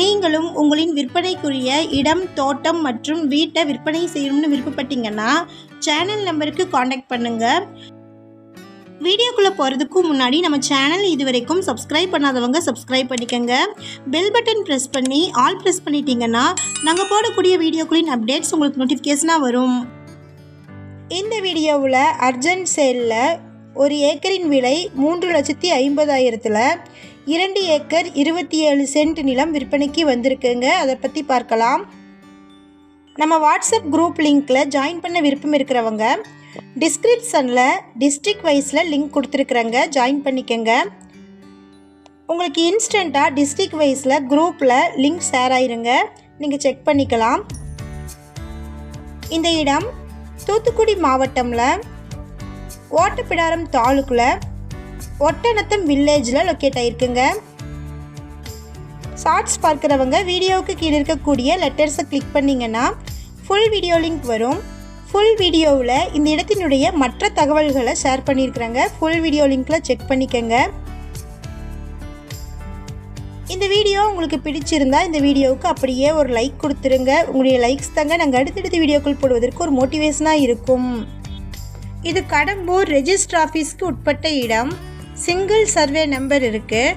நீங்களும் உங்களின் விற்பனைக்குரிய இடம் தோட்டம் மற்றும் வீட்டை விற்பனை செய்யணும்னு விருப்பப்பட்டீங்கன்னா சேனல் நம்பருக்கு காண்டாக்ட் பண்ணுங்கள் வீடியோக்குள்ளே போகிறதுக்கு முன்னாடி நம்ம சேனல் இது வரைக்கும் சப்ஸ்கிரைப் பண்ணாதவங்க சப்ஸ்கிரைப் பண்ணிக்கோங்க. பெல் பட்டன் ப்ரெஸ் பண்ணி ஆல் ப்ரெஸ் பண்ணிட்டீங்கன்னா நாங்கள் போடக்கூடிய வீடியோக்களின் அப்டேட்ஸ் உங்களுக்கு நோட்டிஃபிகேஷனாக வரும். இந்த வீடியோவில் அர்ஜென்ட் சேலில் ஒரு ஏக்கரின் விலை மூன்று லட்சத்தி ஐம்பதாயிரத்தில் இரண்டு ஏக்கர் இருபத்தி ஏழு சென்ட் நிலம் விற்பனைக்கு வந்திருக்குங்க. அதை பற்றி பார்க்கலாம். நம்ம வாட்ஸ்அப் குரூப் லிங்க்கில் ஜாயின் பண்ண விருப்பம் இருக்கிறவங்க டிஸ்கிரிப்ஷனில் டிஸ்ட்ரிக்ட் வைஸில் லிங்க் கொடுத்துருக்குறேங்க. ஜாயின் பண்ணிக்கோங்க. உங்களுக்கு இன்ஸ்டண்ட்டாக டிஸ்ட்ரிக் வைஸில் குரூப்பில் லிங்க் ஷேர் ஆயிருங்க. நீங்கள் செக் பண்ணிக்கலாம். இந்த இடம் தூத்துக்குடி மாவட்டமில் ஓட்டப்பிடாரம் தாலுக்கில் ஒட்டநத்தம் வில்லேஜில் லொக்கேட் ஆகிருக்குங்க ஷார்ட்ஸ் பார்க்குறவங்க வீடியோவுக்கு கீழே இருக்கக்கூடிய லெட்டர்ஸை கிளிக் பண்ணிங்கன்னா ஃபுல் வீடியோ லிங்க் வரும். ஃபுல் வீடியோவில் இந்த இடத்தினுடைய மற்ற தகவல்களை ஷேர் பண்ணியிருக்கிறாங்க. ஃபுல் வீடியோ லிங்க்கில் செக் பண்ணிக்கோங்க. இந்த வீடியோ உங்களுக்கு பிடிச்சிருந்தா இந்த வீடியோவுக்கு அப்படியே ஒரு லைக் கொடுத்துருங்க. உங்களுடைய லைக்ஸ் தாங்க நாங்கள் அடுத்தடுத்த வீடியோக்கள் போடுவதற்கு ஒரு மோட்டிவேஷனாக இருக்கும். இது கடம்பூர் ரெஜிஸ்டர் ஆஃபீஸ்க்கு உட்பட்ட இடம். சிங்கிள் சர்வே நம்பர் இருக்குது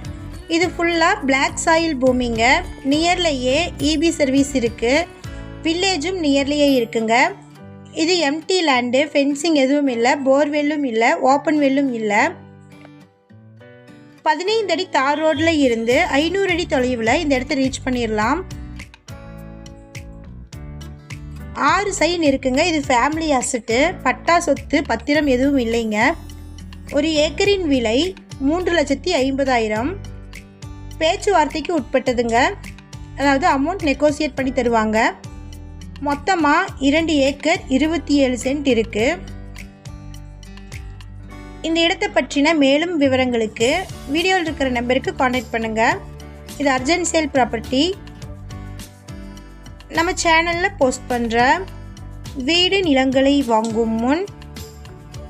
இது ஃபுல்லாக பிளாக் சாயில் பூமிங்க. நியர்லேயே இபி சர்வீஸ் இருக்குது வில்லேஜும் நியர்லேயே இருக்குங்க. இது எம்டி லேண்டு ஃபென்சிங் எதுவும் இல்லை போர்வெல்லும் இல்லை ஓப்பன் வெல்லும் இல்லை. பதினைந்து அடி தார் ரோட்டில் இருந்து ஐநூறு அடி தொலைவில் இந்த இடத்த ரீச் பண்ணிடலாம் ஆறு சைன் இருக்குங்க. இது ஃபேமிலி அசட்டு பட்டா சொத்து பத்திரம் எதுவும் இல்லைங்க. ஒரு ஏக்கரின் விலை மூன்று லட்சத்தி ஐம்பதாயிரம். பேச்சுவார்த்தைக்கு உட்பட்டதுங்க. அதாவது அமௌண்ட் நெகோசியேட் பண்ணி தருவாங்க. மொத்தமாக இரண்டு ஏக்கர் இருபத்தி ஏழு சென்ட் இருக்குது இந்த இடத்தை பற்றின மேலும் விவரங்களுக்கு வீடியோவில் இருக்கிற நம்பருக்கு காண்டாக்ட் பண்ணுங்கள் இது அர்ஜென்ட் சேல் ப்ராப்பர்ட்டி நம்ம சேனலில் போஸ்ட் பண்ணுற வீடு நிலங்களை வாங்கும் முன்